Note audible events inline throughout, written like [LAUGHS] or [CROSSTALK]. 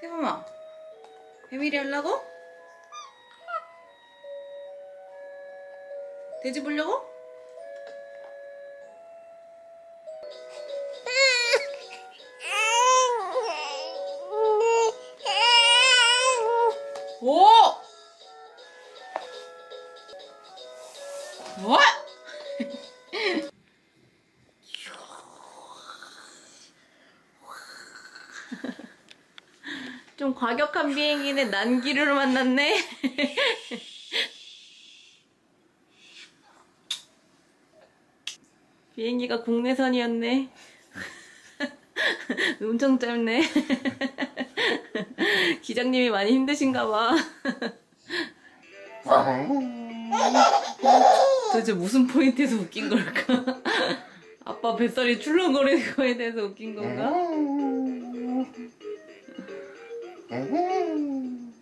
세범아 배밀이 하려고? 돼지 보려고? 좀 과격한 비행기는 난기류를 만났네. [LAUGHS] 비행기가 국내선이었네. [LAUGHS] 엄청 짧네. [LAUGHS] 기장님이 많이 힘드신가 봐. 도대체 무슨 포인트에서 웃긴 걸까? 아빠 뱃살이 출렁거리는 거에 대해서 웃긴 건가? 음.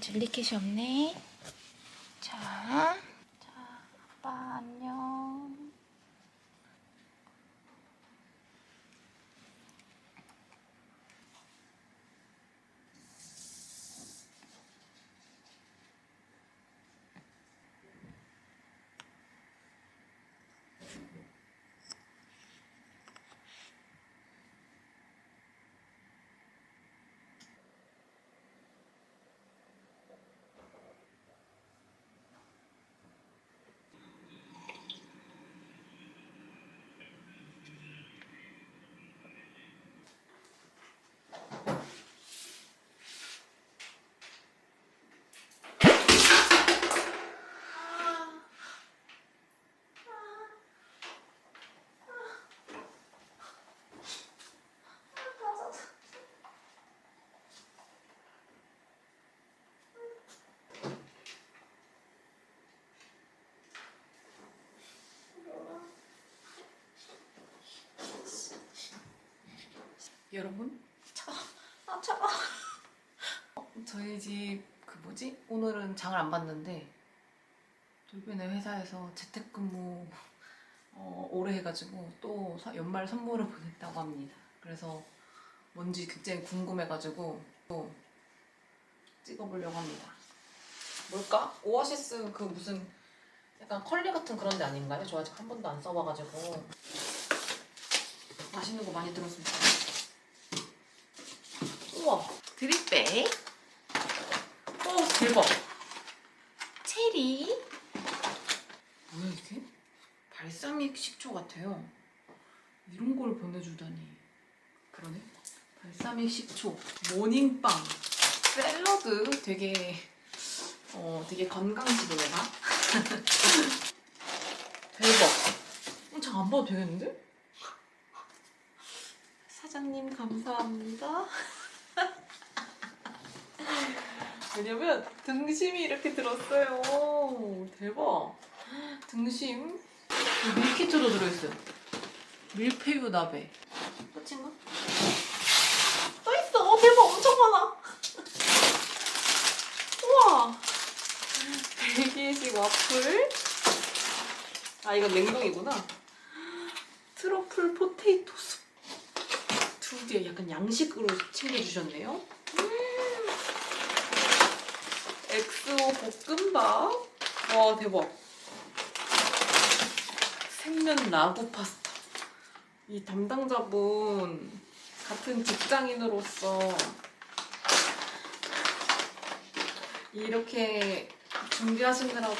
젤리캣이 없네. 자, 여러분, 차가, 아 차가. 어, 저희 집 그 뭐지? 오늘은 장을 안 봤는데 돌변의 회사에서 재택근무 어, 오래 해가지고 또 사- 연말 선물을 보냈다고 합니다. 그래서 뭔지 굉장히 궁금해가지고 또 찍어보려고 합니다. 뭘까? 오아시스 그 무슨 약간 컬리 같은 그런 데 아닌가요? 저 아직 한 번도 안 써봐가지고 맛있는 거 많이 들었습니다. 우와 드립백. 오 대박. 체리. 뭐야 이게? 발사믹 식초 같아요. 이런 걸 보내주다니. 그러네. 발사믹 식초 모닝빵. 샐러드 되게 어 되게 건강식이네요 [LAUGHS] 대박. 어, 잘안 봐도 되겠는데? 사장님 감사합니다 [LAUGHS] 왜냐면 등심이 이렇게 들었어요. 대박. 등심. 밀키트도 들어있어요. 밀푀유 나베. 끝인가? 또 있어. 어, 대박. 엄청 많아. 우와. 벨기에식 와플. 아, 이건 냉동이구나. 트러플 숲. 두개 약간 양식으로 챙겨주셨네요. 엑스오 볶음밥. 와 대박. 생면 라구 파스타. 이 담당자분 같은 직장인으로서 이렇게 준비하시느라고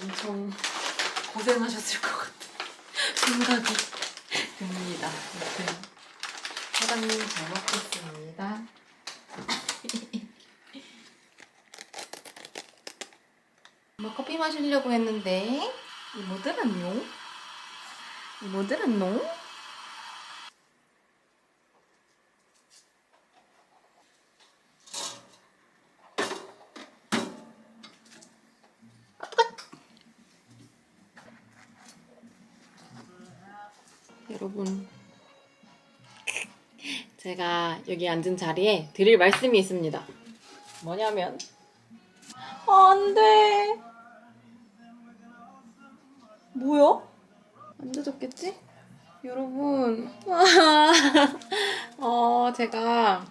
엄청 고생하셨을 것 같은 생각이 듭니다. 아무튼 사장님 잘 먹겠습니다. [LAUGHS] 뭐 커피 마시려고 했는데 이모들은요? 이모들은요? 제가 여기 앉은 자리에 드릴 말씀이 있습니다. 뭐냐면 아, 안 돼. 뭐야? 안 젖었겠지? 여러분, [LAUGHS] 어, 제가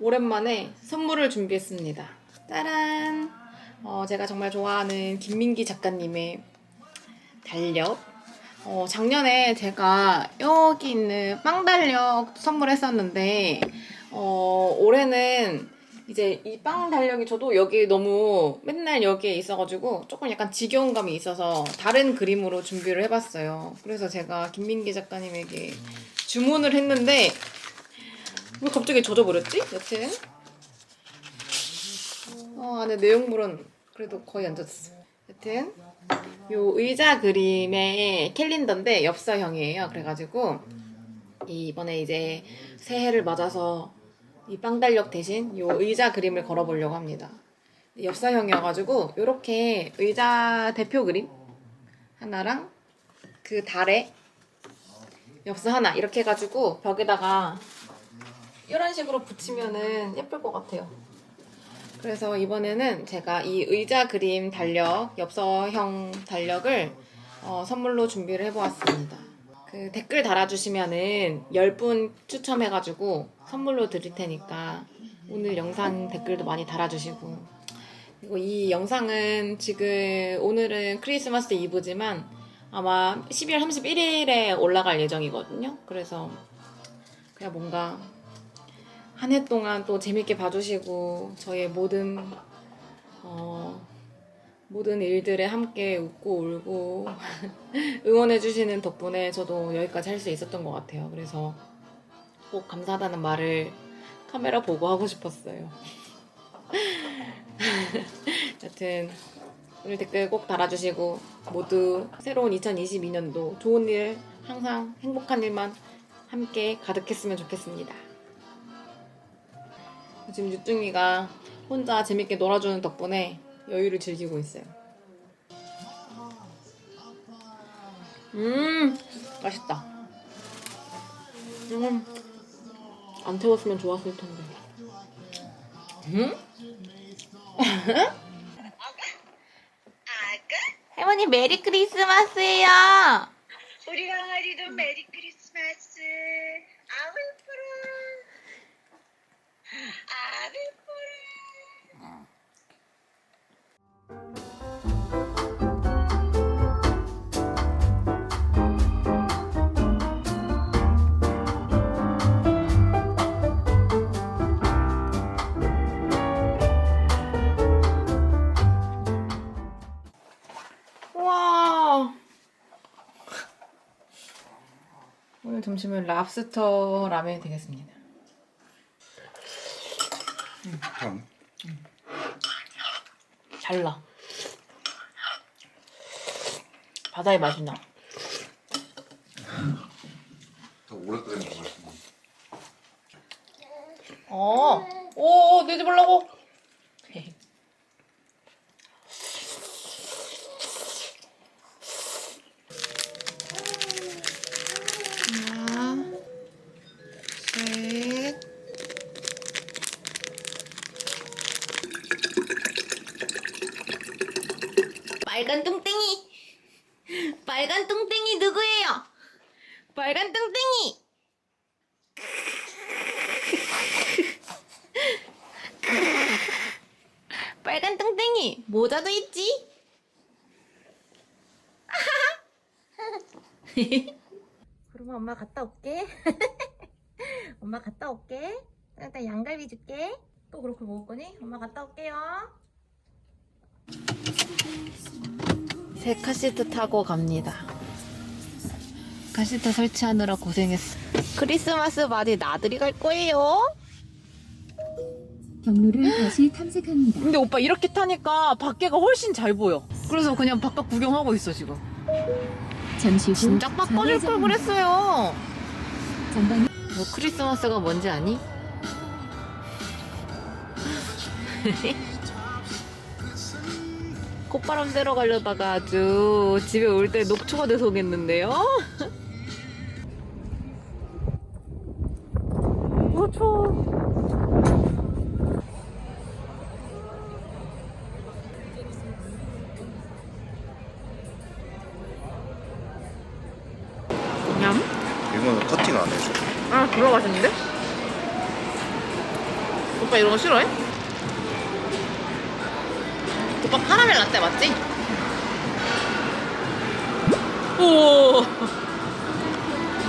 오랜만에 선물을 준비했습니다. 짜란! 어, 제가 정말 좋아하는 김민기 작가님의 달력. 어, 작년에 제가 여기 있는 빵달력 선물했었는데, 어, 올해는 이제 이 빵 달력이 저도 여기 너무 맨날 여기에 있어가지고 조금 약간 지겨운 감이 있어서 다른 그림으로 준비를 해봤어요. 그래서 제가 김민기 작가님에게 주문을 했는데 왜 갑자기 젖어버렸지? 여튼 어, 안에 내용물은 그래도 거의 안 젖었어. 여튼 요 의자 그림의 캘린더인데 엽서형이에요. 그래가지고 이번에 이제 새해를 맞아서 이 빵달력 대신 요 의자 그림을 걸어보려고 합니다. 엽사형이어가지고 이렇게 의자 대표 그림 하나랑 그 달에 엽서 하나 이렇게 해가지고 벽에다가 이런 식으로 붙이면은 예쁠 것 같아요. 그래서 이번에는 제가 이 의자 그림 달력, 엽서형 달력을 어, 선물로 준비를 해보았습니다. 그 댓글 달아주시면은 10분 추첨해가지고 선물로 드릴 테니까 오늘 영상 댓글도 많이 달아주시고 그리고 이 영상은 지금 오늘은 크리스마스 이브지만 아마 12월 31일에 올라갈 예정이거든요. 그래서 그냥 뭔가 한 해 동안 또 재밌게 봐주시고 저의 모든 어, 모든 일들에 함께 웃고 울고 [LAUGHS] 응원해주시는 덕분에 저도 여기까지 할 수 있었던 것 같아요. 그래서 꼭 감사하다는 말을 카메라 보고 하고 싶었어요. [LAUGHS] 여튼 오늘 댓글 꼭 달아주시고 모두 새로운 2022년도 좋은 일 항상 행복한 일만 함께 가득했으면 좋겠습니다. 지금 유뚱이가 혼자 재밌게 놀아주는 덕분에 여유를 즐기고 있어요. 음, 맛있다. 음, 안 태웠으면 좋았을 텐데. 음? [LAUGHS] 아가? 할머니 메리 크리스마스예요. 우리 강아지도 메리 크리스마스. 오늘 점심은 랍스터 라면이 되겠습니다. 형, 달라. 바다의 맛이 나. 더 오랫동안 먹었습니다. 어. 오, 내지 말라고. 빨간 뚱땡이. 빨간 뚱땡이 모자도 있지? [LAUGHS] 그러면 엄마 갔다 올게. [LAUGHS] 엄마 갔다 올게. 일단 양갈비 줄게. 또 그렇게 먹을 거니? 엄마 갔다 올게요. 새 카시트 타고 갑니다. 카시트 설치하느라 고생했어. 크리스마스 바디 나들이 갈 거예요. 경로를 다시 탐색합니다. 근데 오빠 이렇게 타니까 밖에가 훨씬 잘 보여. 그래서 그냥 바깥 구경하고 있어 지금. 잠시 후 진작 바꿔줄 걸 그랬어요. 전방에 너 크리스마스가 뭔지 아니? [LAUGHS] 콧바람 쐬러 가려다가 아주 집에 올 때 녹초가 돼서 오겠는데요? [LAUGHS] 거 싫어해? 오빠 카라멜 라떼 맞지? 오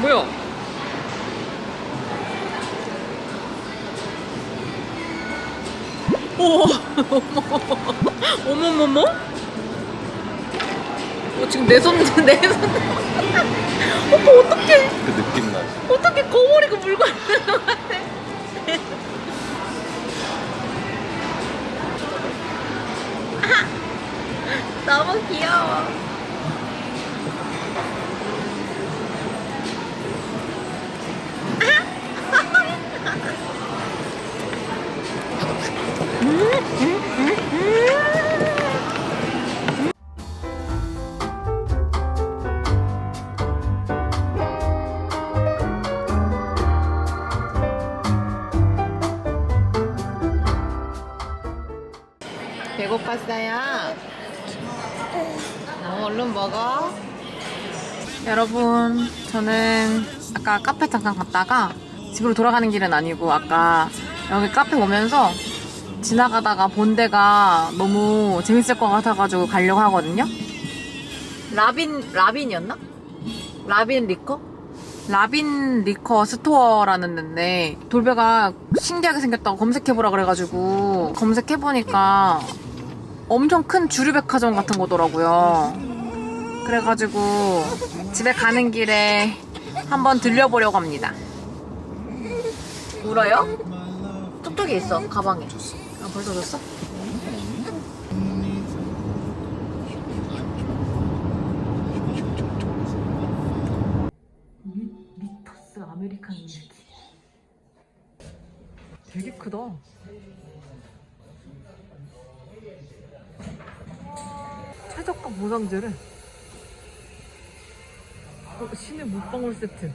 뭐야? 오 [LAUGHS] 어머머머? 어, 지금 내 손, [LAUGHS] 내 손. [LAUGHS] 오빠 어떡해. 그 느낌 나지. 어떻게 거울이고 물고 있는 것 같아? 너무 귀여워. 배고팠어요? 어, 얼른 먹어. 여러분, 저는 아까 카페 잠깐 갔다가 집으로 돌아가는 길은 아니고 아까 여기 카페 오면서 지나가다가 본 데가 너무 재밌을 것 같아가지고 가려고 하거든요. 라빈, 라빈이었나? 라빈 리커? 라빈 리커 스토어라는 데인데 돌배가 신기하게 생겼다고 검색해보라 그래가지고 검색해보니까 엄청 큰 주류 백화점 같은 거더라고요. 그래가지고 집에 가는 길에 한번 들려보려고 합니다. 울어요? 뚝뚝이 있어 가방에. 아 벌써 줬어? 미, 미토스 아메리칸 밀키 되게 크다 최저가 보상제래 어, 신의 물방울 세트.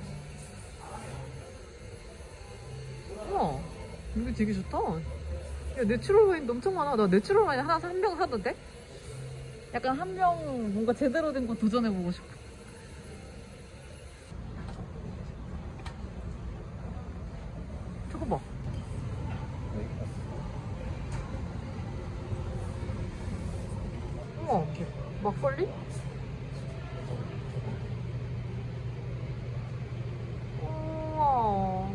우와 이거 되게 좋다. 야 내추럴 와인 엄청 많아. 나 내추럴 와인 하나 한 병 사도 돼? 약간 한 병 뭔가 제대로 된 거 도전해보고 싶어 저거 봐. 우와, 막걸리? 우와.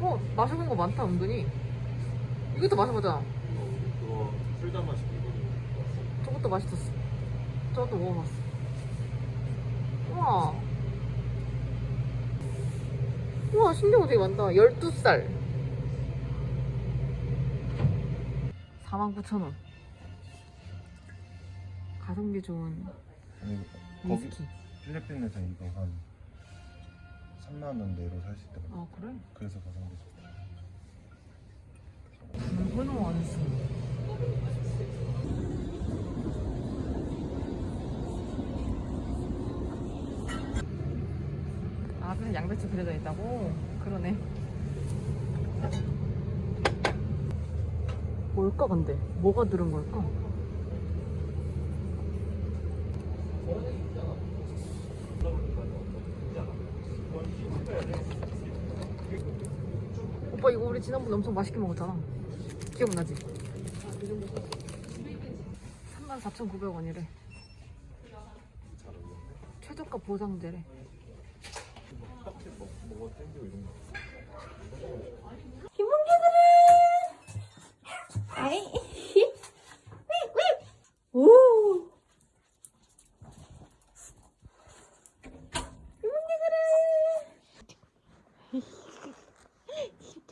어, 마셔본 거 많다, 은근히. 이것도 마셔보자. 그거 술잔 마시고 저것도 맛있었어. 저것도 먹어봤어. 우와. 우와, 신기한 거 되게 많다. 12살. 49,000원. 가성비 좋은 아니 거기 위스키. 필리핀에서 이거 한 3만 원 내로 살 수 있다고. 아, 그래? 그래서 가성비 좋다. 안 했어. 아, 그래서 양배추 그려져 있다고? 그러네. 뭘까, 근데? 뭐가 들은 걸까? 오빠, 이거 우리 지난번에 엄청 맛있게 먹었잖아. 기억나지? 34,900원이래. 최저가 보상제래.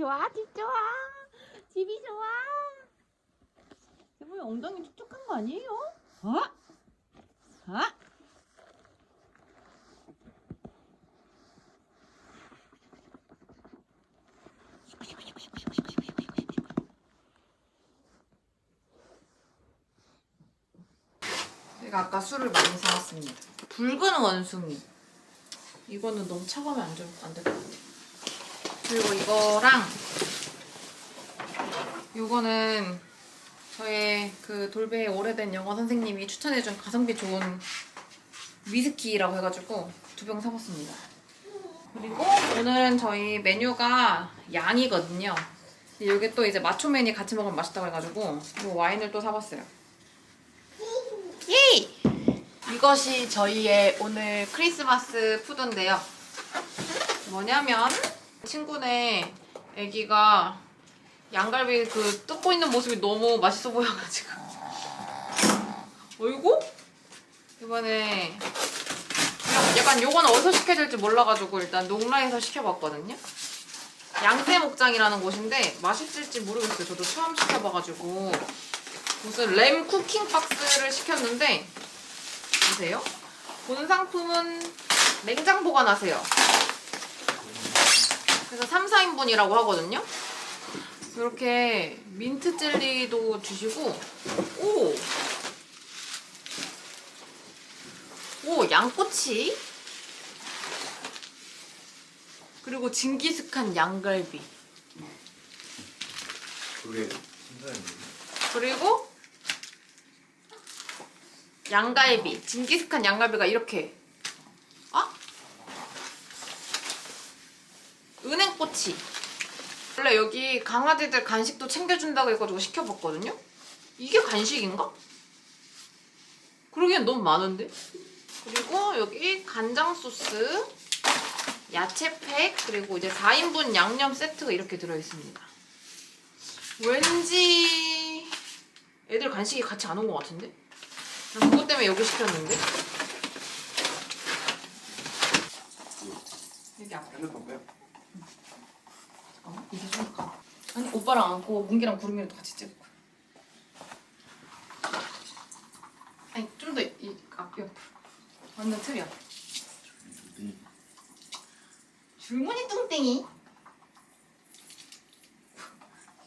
좋아, 집 좋아. 집이 좋아. 여보 엉덩이 촉촉한 거 아니에요? 어? 어? 제가 아까 술을 많이 사왔습니다. 붉은 원숭이. 이거는 너무 차가우면 안, 될- 안될 것 같아. 그리고 이거랑 요거는 저의 그 돌베의 오래된 영어 선생님이 추천해준 가성비 좋은 위스키라고 해가지고 두 병 사봤습니다. 그리고 오늘은 저희 메뉴가 양이거든요. 여기 또 이제 마초맨이 같이 먹으면 맛있다고 해가지고 이 와인을 또 사봤어요. 이것이 저희의 오늘 크리스마스 푸드인데요. 뭐냐면 친구네 애기가 양갈비 그 뜯고 있는 모습이 너무 맛있어 보여가지고 어이구? 이번에 약간 요건 어디서 시켜야 될지 몰라가지고 일단 농라에서 시켜봤거든요. 양새 목장이라는 곳인데 맛있을지 모르겠어요. 저도 처음 시켜봐가지고 무슨 램 쿠킹 박스를 시켰는데 보세요. 본 상품은 냉장 보관하세요. 그래서 3, 4인분이라고 하거든요. 이렇게 민트 젤리도 주시고 오! 오, 양꼬치 그리고 징기스칸 양갈비 그리고 양갈비 징기스칸 양갈비가 이렇게 아? 은행꼬치 원래 여기 강아지들 간식도 챙겨준다고 해가지고 시켜봤거든요 이게 간식인가? 그러기엔 너무 많은데 그리고 여기 간장 소스 야채팩 그리고 이제 4인분 양념 세트가 이렇게 들어있습니다 왠지 애들 간식이 같이 안 온 것 같은데? 난 그것 때문에 여기 시켰는데? 여기 앞에 핸드폰 빼 잠깐만 이게 좀 가. 아니 오빠랑 안고 문기랑 구름이랑 같이 찍을 거야 아니 좀 더 이 앞 옆 완전 틀이야 줄무늬 뚱땡이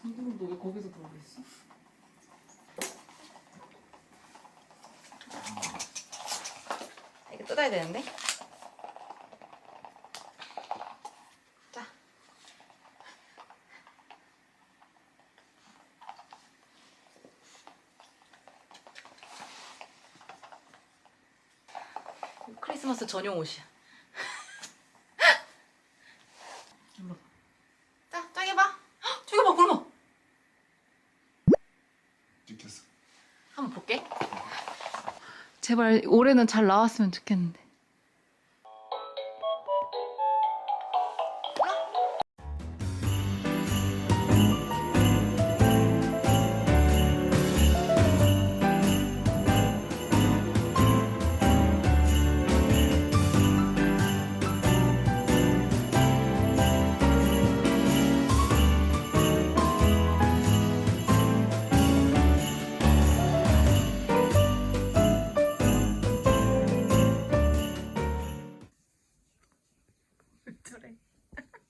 김구름 너왜 거기서 들어가 있어? 아, 이거 뜯어야 되는데? 자. 크리스마스 전용 옷이야. 일로 와. 자, 짱 해봐. 헉, 저기 봐, 굶어. 찍혔어 한번 볼게. 제발 올해는 잘 나왔으면 좋겠는데. 그래. [LAUGHS]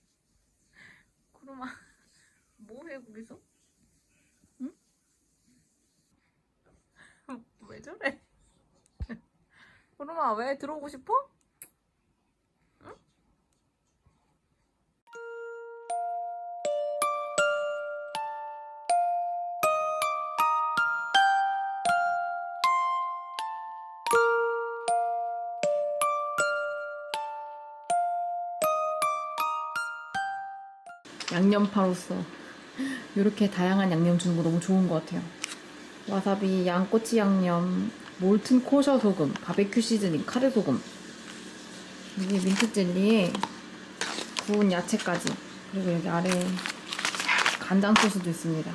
구름아, 뭐해 거기서? 응? [LAUGHS] 왜 저래? [LAUGHS] 구름아, 왜 들어오고 싶어? 양념파로서 이렇게 다양한 양념 주는 거 너무 좋은 것 같아요. 와사비, 양꼬치 양념, 몰튼 코셔 소금, 바베큐 시즈닝, 카레 소금, 여기 민트 젤리에 구운 야채까지 그리고 여기 아래에 간장 소스도 있습니다.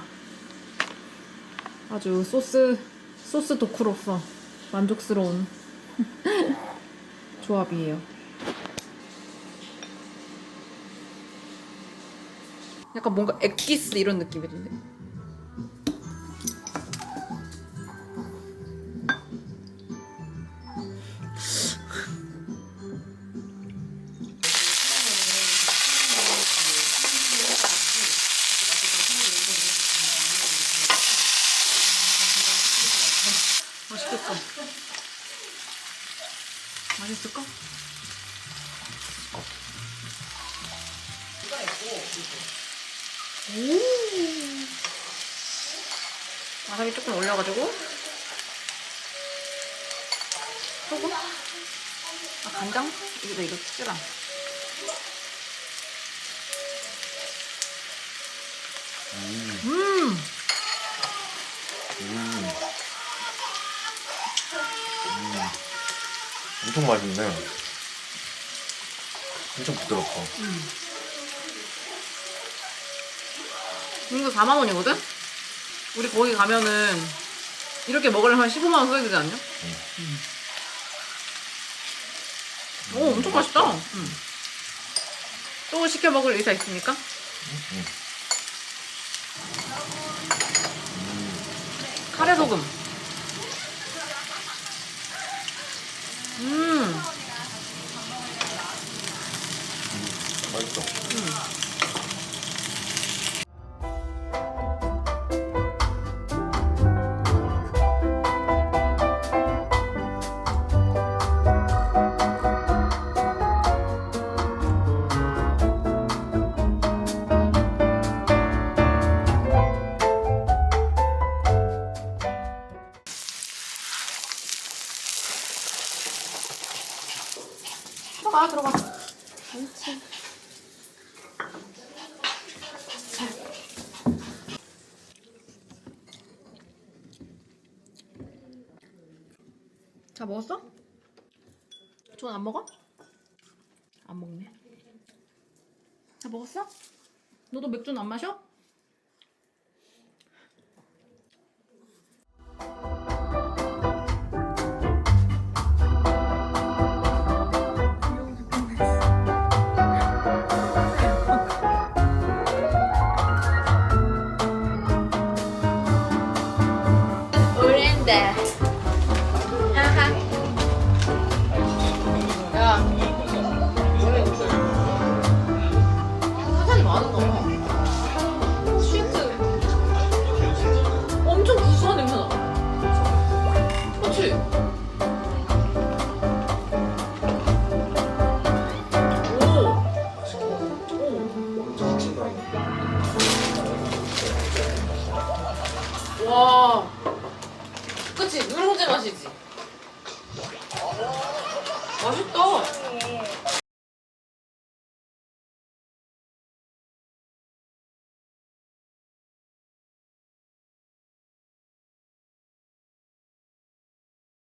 아주 소스 소스 덕후로서 만족스러운 [LAUGHS] 조합이에요. 약간 뭔가 엑기스 이런 느낌이던데. 와사비 조금 올려가지고 소금 아, 간장? 이거 이거. 음, 음. 음. 음. 엄청 맛있네. 엄청 부드럽고. 음. 이거 4만 원이거든? 우리 거기 가면은 이렇게 먹으려면 15만 원 써야 되지 않냐? 음. 오, 엄청 맛있다. 음. 또 시켜 먹을 의사 있습니까? 음. 카레 소금. 들어가, 들어가. 다 먹었어? 전안 먹어? 안 먹네. 다 먹었어? 너도 맥주는 안 마셔?